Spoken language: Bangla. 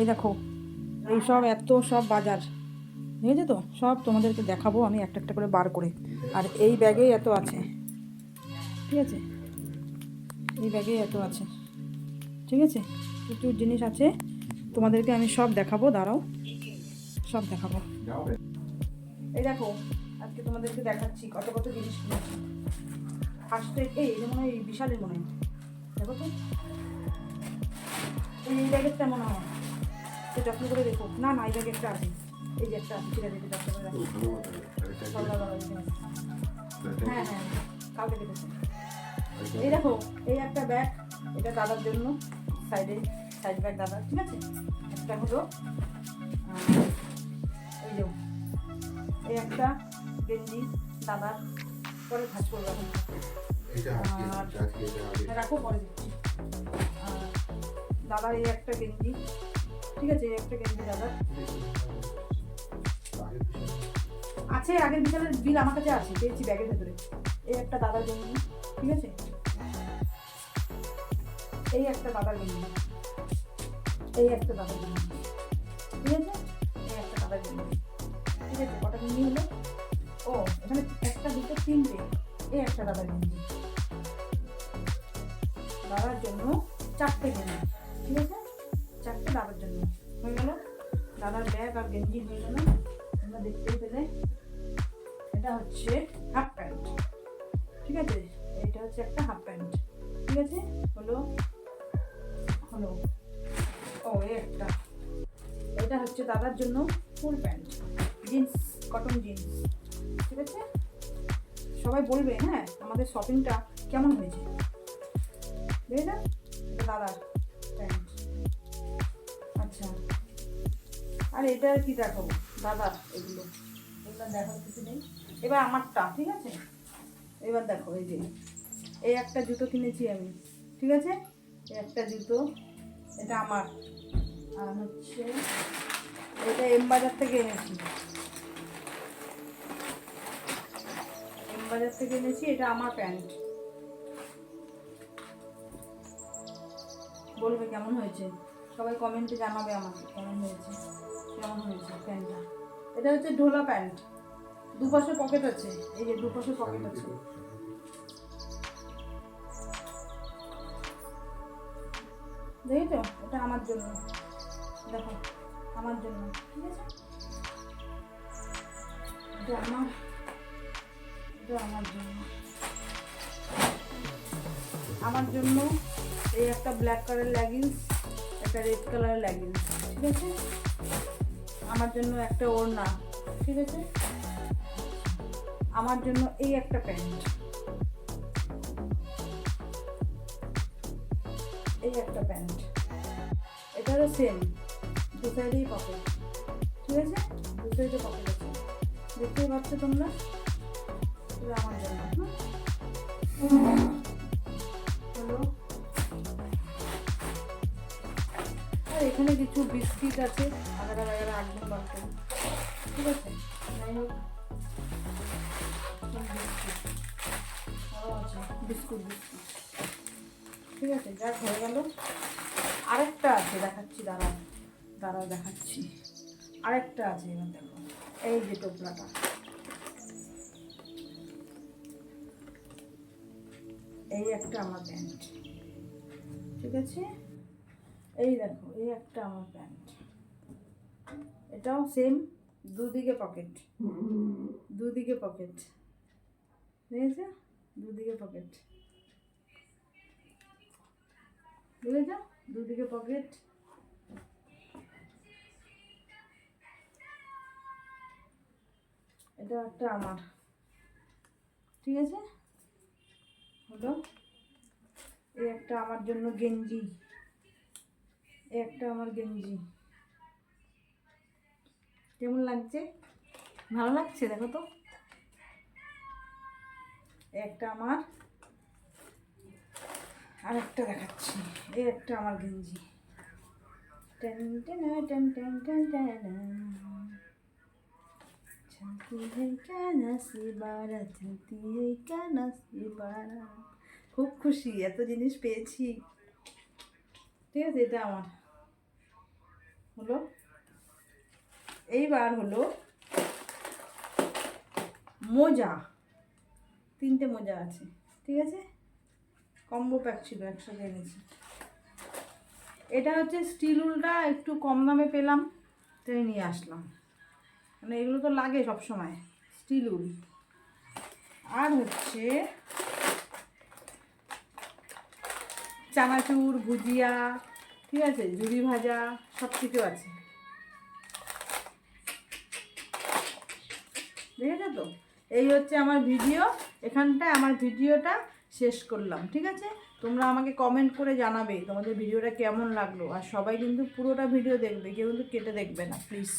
এই দেখো, এই সব এত সব বাজার। দেখেছ তো? সব তোমাদেরকে দেখাবো আমি একটা একটা করে বার করে। আর এই ব্যাগেই এত আছে। ঠিক আছে? এই ব্যাগেই এত আছে। ঠিক আছে? প্রচুর জিনিস আছে, তোমাদেরকে আমি সব দেখাবো, দাঁড়াও। সব দেখাবো। এই দেখো, আজকে তোমাদেরকে দেখাচ্ছি কত কত জিনিস কিনেছি এই মনে হয় বিশালের মনে হয়। দেখো তো? এই এই ব্যাগেরটা মনে হয়। তো যত্ন করে দেখো। না না এই ব্যাগেরটা আছে। এই যে একটা আছে ঠিক আছে যত্ন করে রাখো। হ্যাঁ হ্যাঁ কালকে দেখেছি এই দেখো এই একটা ব্যাগ এটা দাদার জন্য সাইডে সাইড ব্যাগ দাদার ঠিক আছে? একটা হলো এই যে এই একটা গেঞ্জি দাদার পরে ভাজ করে রাখুন রাখো পরে দাদার এই একটা গেঞ্জি ঠিক আছে, একটা গেঞ্জি দাদার আছে, আগের বিশালের বিল আমার কাছে আছে, পেয়েছি ব্যাগের ভেতরে। এই একটা দাদার গেঞ্জি ঠিক আছে? এই একটা দাদার গেঞ্জি এই একটা দাদার গেঞ্জি ঠিক আছে? এই একটা দাদার গেঞ্জি ঠিক আছে, কটা গেঞ্জি হলো? ও, এখানে একটা, দুটো, তিনটে। এই একটা দাদার গেঞ্জি দাদার জন্য চারটে গেঞ্জি ঠিক আছে? চারটে দাদার জন্য। হয়ে গেল? দাদার ব্যাগ আর গেঞ্জি হয়ে গেল। তোমরা দেখতেই পেলে। এটা হচ্ছে হাফ প্যান্ট ঠিক আছে? এটা হচ্ছে একটা হাফ প্যান্ট ঠিক আছে? হলো হলো। ও একটা। এটা হচ্ছে দাদার জন্য full pant jeans cotton jeans ঠিক আছে? সবাই বলবে হ্যাঁ আমাদের শপিংটা কেমন হয়েছে? বুঝলে? দাদার। আর এটা কি দেখাবো দাদা, এগুলো। এগুলো দেখার কিছু নেই। এবার আমারটা, ঠিক আছে? এবার দেখো, এই যে। এই একটা জুতো কিনেছি আমি, ঠিক আছে? এই একটা জুতো, এটা আমার। আর হচ্ছে, এটা এম বাজার থেকে এনেছি। এম বাজার থেকে এনেছি, এটা আমার প্যান্ট। বলবে কেমন হয়েছে? সবাই কমেন্টে জানাবে আমাকে, কেমন হয়েছে। এটা হচ্ছে ঢোলা প্যান্ট। দুপাশে পকেট আছে। এই যে দুপাশে পকেট আছে। দেখেছ? এটা আমার জন্য। দেখো আমার জন্য। ঠিক আছে? এটা আমার এটা আমার জন্য। আমার জন্য এই একটা ব্ল্যাক কালার লেগিংস একটা রেড কালারের লেগিংস ঠিক আছে? আমার জন্য একটা ওড়না, ঠিক আছে? আমার জন্য এই একটা প্যান্ট। এই একটা প্যান্ট। এটারও সেম দু সাইডেই পকেট ঠিক আছে? দু সাইডে পকেট আছে। দেখতেই পাচ্ছ তোমরা? আমার জন্য হলো। এখানে কিছু বিস্কিট আছে। আলাদা রাখবেন বার করে ঠিক আছে যাই হোক বিস্কিট বিস্কুট ঠিক আছে যাক হয়ে গেল আরেকটা আছে দেখাচ্ছি দাঁড়াও দাঁড়াও দেখাচ্ছি আরেকটা আছে এবার দেখো এই যে টোপলাটা এই একটা আমার প্যান্ট ঠিক আছে? এই দেখো, এই একটা আমার প্যান্ট। এটাও সেম দুদিকে পকেট দুদিকে পকেট বুঝেছ? দুদিকে পকেট বুঝেছ? দুদিকে পকেট এটা একটা আমার। ঠিক আছে? হলো। এই একটা আমার জন্য গেঞ্জি। এই একটা আমার গেঞ্জি। কেমন লাগছে? ভালো লাগছে, দেখো তো। একটা আমার আর একটা দেখাচ্ছি। এই একটা আমার গেঞ্জি। খুব খুশি, এত জিনিস পেয়েছি। ঠিক আছে, এটা আমার। হলো এইবার হলো মোজা। তিনটে মোজা আছে, ঠিক আছে? কম্বো প্যাক ছিল, একসাথে এনেছি। এটা হচ্ছে স্টিল উলটা, একটু কম দামে পেলাম তাই নিয়ে আসলাম। মানে এগুলো তো লাগে সব সময় স্টিল উল। আর হচ্ছে চানাচুর, ভুজিয়া, ঠিক আছে? ঝুড়ি ভাজা সব কিছু আছে। তো? এই হচ্ছে আমার ভিডিও। এখানটা আমার ভিডিওটা শেষ করলাম, ঠিক আছে? তোমরা আমাকে কমেন্ট করে জানাবে তোমাদের ভিডিওটা কেমন লাগল। আর সবাই কিন্তু পুরোটা ভিডিও দেখবে, কেউ কিন্তু কেটে দেখবে না প্লিজ